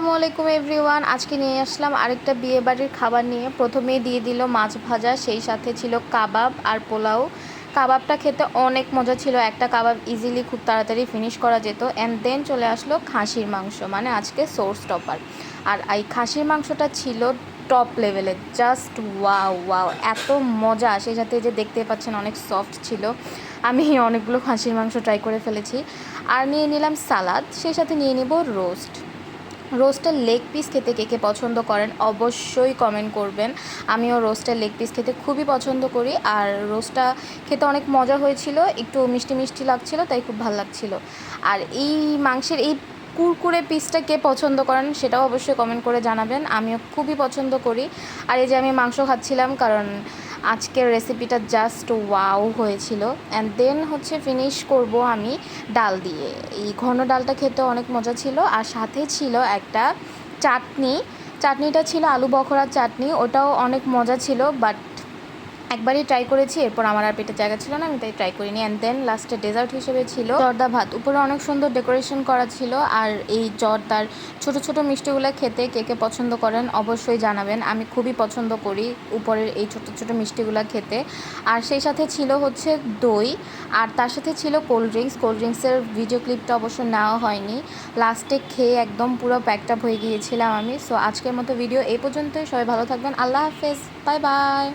আসসালামু আলাইকুম, এভরিওয়ান। আজকে নিয়ে আসলাম আরেকটা বিয়ে বাড়ির খাবার নিয়ে। প্রথমেই দিয়ে দিল মাছ ভাজা, সেই সাথে ছিল কাবাব আর পোলাও। কাবাবটা খেতে অনেক মজা ছিল। একটা কাবাব ইজিলি খুব তাড়াতাড়ি ফিনিশ করা যেত। অ্যান্ড দেন চলে আসলো খাসির মাংস মানে আজকে সোর্স টপার আর এই খাসির মাংসটা ছিল টপ লেভেলের জাস্ট ওয়াও ওয়াও এত মজা। সেই সাথে যে দেখতে পাচ্ছেন অনেক সফট ছিল। আমি অনেকগুলো খাসির মাংস ট্রাই করে ফেলেছি। আর নিয়ে নিলাম সালাদ, সেই সাথে নিয়ে নিব রোস্ট রোস্টের লেগ পিস খেতে কে কে পছন্দ করেন অবশ্যই কমেন্ট করবেন। আমিও রোস্টের লেগ পিস খেতে খুবই পছন্দ করি আর রোস্টটা খেতে অনেক মজা হয়েছিল, একটু মিষ্টি মিষ্টি লাগছিল, তাই খুব ভালো লাগছিল। আর এই মাংসের এই কুরকুরে পিসটা কে পছন্দ করেন সেটাও অবশ্যই কমেন্ট করে জানাবেন। আমিও খুবই পছন্দ করি। আর এই যে আমি মাংস খাচ্ছিলাম, কারণ আজকের রেসিপিটা জাস্ট ওয়াও হয়েছিল। অ্যান্ড দেন হচ্ছে ফিনিশ করব আমি ডাল দিয়ে। এই ঘন ডালটা খেতে অনেক মজা ছিল। আর সাথে ছিল একটা চাটনি। চাটনিটা ছিল আলু বখরার চাটনি। ওটাও অনেক মজা ছিল বাট একবারই ট্রাই করেছি, এরপর আমার আর পেটে জায়গা ছিল না, আমি তাই ট্রাই করিনি। অ্যান্ড দেন লাস্টে ডেজার্ট হিসেবে ছিল জর্দা ভাত। উপরে অনেক সুন্দর ডেকোরেশন করা ছিল, আর এই জর্দার ছোট ছোট মিষ্টিগুলো খেতে কে কে পছন্দ করেন অবশ্যই জানাবেন। আমি খুবই পছন্দ করি উপরের এই ছোট ছোট মিষ্টিগুলো খেতে। আর সেই সাথে ছিল হচ্ছে দই, আর তার সাথে ছিল কোল্ড ড্রিঙ্কস কোল্ড ড্রিঙ্কসের ভিডিও ক্লিপটা অবশ্য নেওয়া হয়নি। লাস্টে খেয়ে একদম পুরো প্যাকড আপ হয়ে গিয়েছিলাম আমি। সো আজকের মতো ভিডিও এই পর্যন্তই। সবাই ভালো থাকবেন। আল্লাহ হাফেজ। Bye bye